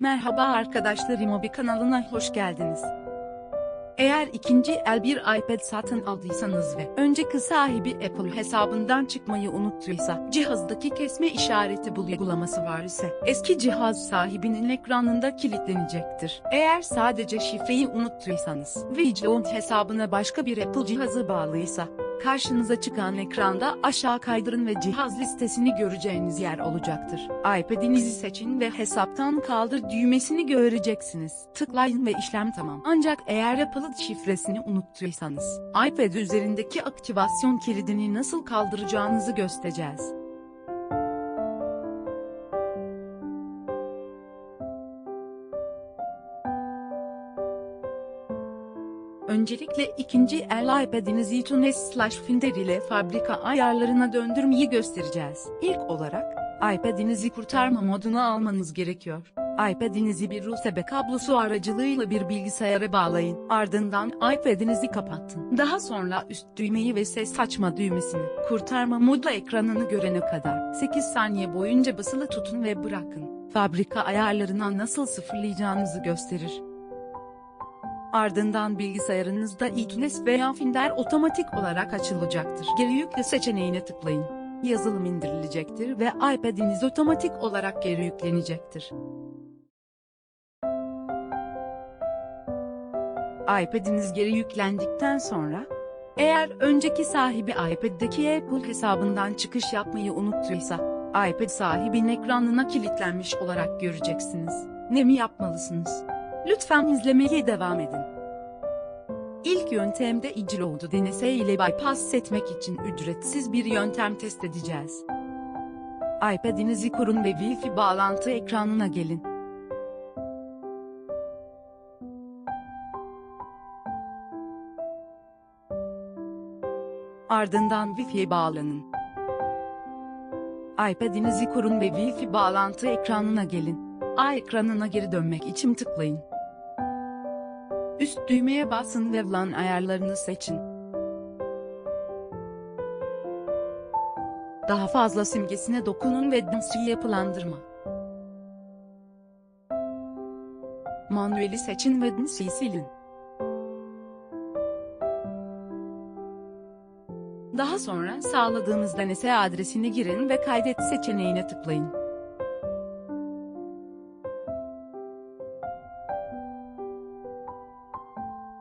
Merhaba arkadaşlar Imobi kanalına hoş geldiniz. Eğer ikinci el bir iPad satın aldıysanız ve önceki sahibi Apple hesabından çıkmayı unuttuysa, cihazdaki kesme işareti bul uygulaması var ise, eski cihaz sahibinin ekranında kilitlenecektir. Eğer sadece şifreyi unuttuysanız ve hesabına başka bir Apple cihazı bağlıysa, Karşınıza çıkan ekranda aşağı kaydırın ve cihaz listesini göreceğiniz yer olacaktır. iPad'inizi seçin ve hesaptan kaldır düğmesini göreceksiniz. Tıklayın ve işlem tamam. Ancak eğer Apple şifresini unuttuysanız, iPad üzerindeki aktivasyon kilidini nasıl kaldıracağınızı göstereceğiz. Öncelikle ikinci el iPad'inizi iTunes slash Finder ile fabrika ayarlarına döndürmeyi göstereceğiz. İlk olarak, iPad'inizi kurtarma moduna almanız gerekiyor. iPad'inizi bir USB kablosu aracılığıyla bir bilgisayara bağlayın. Ardından iPad'inizi kapatın. Daha sonra üst düğmeyi ve ses açma düğmesini kurtarma modu ekranını görene kadar 8 saniye boyunca basılı tutun ve bırakın. Fabrika ayarlarına nasıl sıfırlayacağınızı gösterir. Ardından bilgisayarınızda iTunes veya Finder otomatik olarak açılacaktır. Geri yükle seçeneğine tıklayın. Yazılım indirilecektir ve iPad'iniz otomatik olarak geri yüklenecektir. iPad'iniz geri yüklendikten sonra, eğer önceki sahibi iPad'deki Apple hesabından çıkış yapmayı unuttuysa, iPad sahibinin ekranına kilitlenmiş olarak göreceksiniz. Ne mi yapmalısınız? Lütfen izlemeye devam edin. İlk yöntemde iCloud'u DNS ile bypass etmek için ücretsiz bir yöntem test edeceğiz. iPad'inizi kurun ve Wi-Fi bağlantı ekranına gelin. Ardından Wi-Fi'ye bağlanın. iPad'inizi kurun ve Wi-Fi bağlantı ekranına gelin. A ekranına geri dönmek için tıklayın. Üst düğmeye basın ve LAN ayarlarını seçin. Daha fazla simgesine dokunun ve DNS'i yapılandırma. Manueli seçin ve DNS'i silin. Daha sonra sağladığınız DNS adresini girin ve kaydet seçeneğine tıklayın.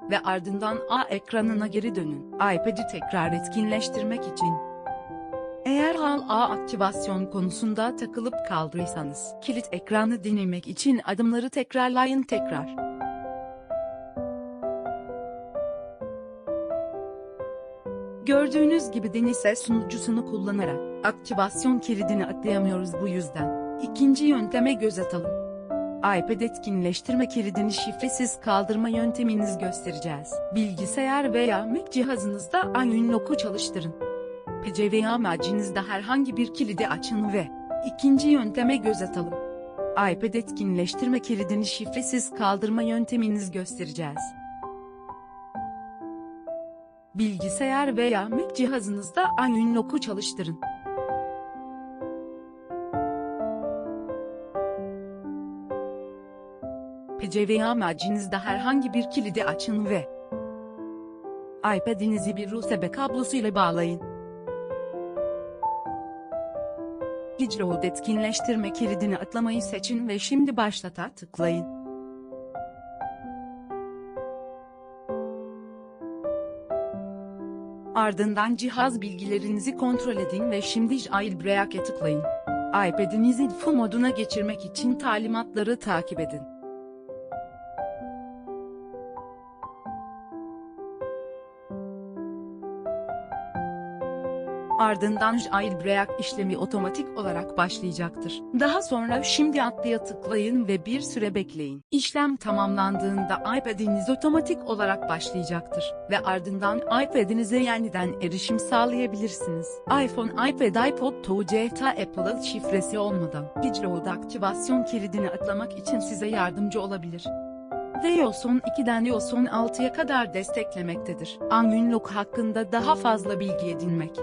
Ve ardından A ekranına geri dönün. iPad'i tekrar etkinleştirmek için. Eğer hal A aktivasyon konusunda takılıp kaldıysanız, kilit ekranı denemek için adımları tekrarlayın tekrar. Gördüğünüz gibi Denise sunucusunu kullanarak aktivasyon kilidini atlayamıyoruz bu yüzden. İkinci yönteme göz atalım iPad etkinleştirme kilidini şifresiz kaldırma yönteminiz göstereceğiz. Bilgisayar veya Mac cihazınızda Unlock'u çalıştırın. PC veya Mac'inizde herhangi bir kilidi açın ve ikinci yönteme göz atalım. iPad etkinleştirme kilidini şifresiz kaldırma yönteminiz göstereceğiz. Bilgisayar veya Mac cihazınızda Unlock'u çalıştırın. PC veya Mac'inizde herhangi bir kilidi açın ve iPad'inizi bir USB kablosuyla bağlayın. iCloud etkinleştirme kilidini atlamayı seçin ve şimdi başlata tıklayın. Ardından cihaz bilgilerinizi kontrol edin ve şimdi Jailbreak'e tıklayın. iPad'inizi FU moduna geçirmek için talimatları takip edin. Ardından jailbreak işlemi otomatik olarak başlayacaktır. Daha sonra şimdi atlaya tıklayın ve bir süre bekleyin. İşlem tamamlandığında iPad'iniz otomatik olarak başlayacaktır ve ardından iPad'inize yeniden erişim sağlayabilirsiniz. iPhone, iPad, iPod Touch Apple'ın şifresi olmadan iCloud aktivasyon kilidini atlamak için size yardımcı olabilir ve Yoson 2'den Yoson 6'ya kadar desteklemektedir. Unlock hakkında daha fazla bilgi edinmek